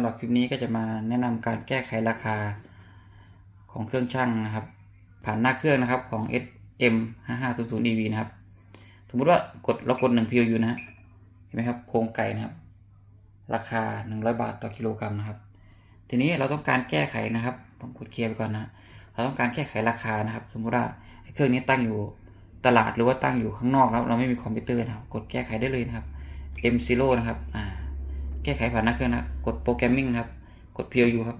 สำหรับคลิปนี้ก็จะมาแนะนำการแก้ไขราคาของเครื่องช่างนะครับ ผ่านหน้าเครื่องนะครับของ SM 5 5 0 0 EV นะครับ สมมุติว่ากดเรากด1 PU นะฮะเห็นไหมครับโครงไก่นะครับ ราคา 100 บาทต่อกิโลกรัมนะครับ ทีนี้เราต้องการแก้ไขนะครับผมกดเคลียร์ไปก่อนนะเราต้องการแก้ไขราคานะครับ สมมุติว่าเครื่องนี้ตั้งอยู่ตลาดหรือว่าตั้งอยู่ข้างนอกครับเราไม่มีคอมพิวเตอร์นะครับ กดแก้ไขได้เลยนะครับ M0 นะครับอ่า แก้ไขผ่านหน้าเครื่องนะ กดโปรแกรมมิ่งครับ กด PLU ครับ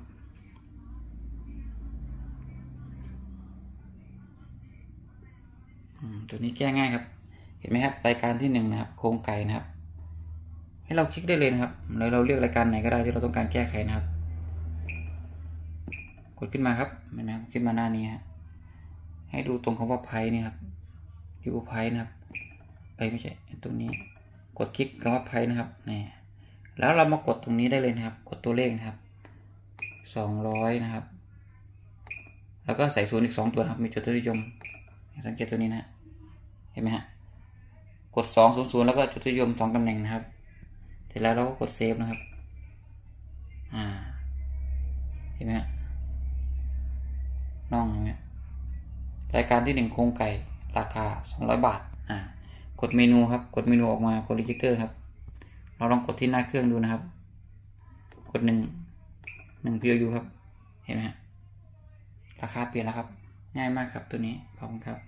ตัวนี้แก้ง่ายครับ เห็นไหมครับ รายการที่หนึ่งนะครับ โครงไก่นะครับ ให้เราคลิกได้เลยนะครับ แล้วเราเลือกรายการไหนก็ได้ที่เราต้องการแก้ไขนะครับ กดขึ้นมาครับเห็นไหมครับ ขึ้นมาหน้านี้ฮะ ให้ดูตรงคำว่าไพ่นี่ครับยูไพ่นะครับเอ้ยไม่ใช่ ตรงนี้ กดคลิกคำว่าไพ่นะครับ นี่ แล้วเรามากดตรงนี้ได้เลยนะครับ กดตัวเลขนะครับสองร้อยนะครับ แล้วก็ใส่ศูนย์อีกสองตัวนะครับ มีจุดนิยม สังเกตตัวนี้นะเห็นไหมฮะ กดสองศูนย์ศูนย์แล้วก็จุดนิยมสองตำแหน่งนะครับ เสร็จแล้วเราก็กดเซฟนะครับ อ่า เห็นไหมฮะน่องเนี่ยรายการที่หนึ่งโครงไก่ ราคาสองร้อยบาท อ่า กดเมนูครับ กดเมนูออกมากดรีจิเตอร์ครับ เราลองกดที่หน้าเครื่องดูนะครับ กดหนึ่งหนึ่ง POU ครับ เห็นไหมฮะราคาเปลี่ยนแล้วครับ ง่ายมากครับตัวนี้ ขอบคุณครับ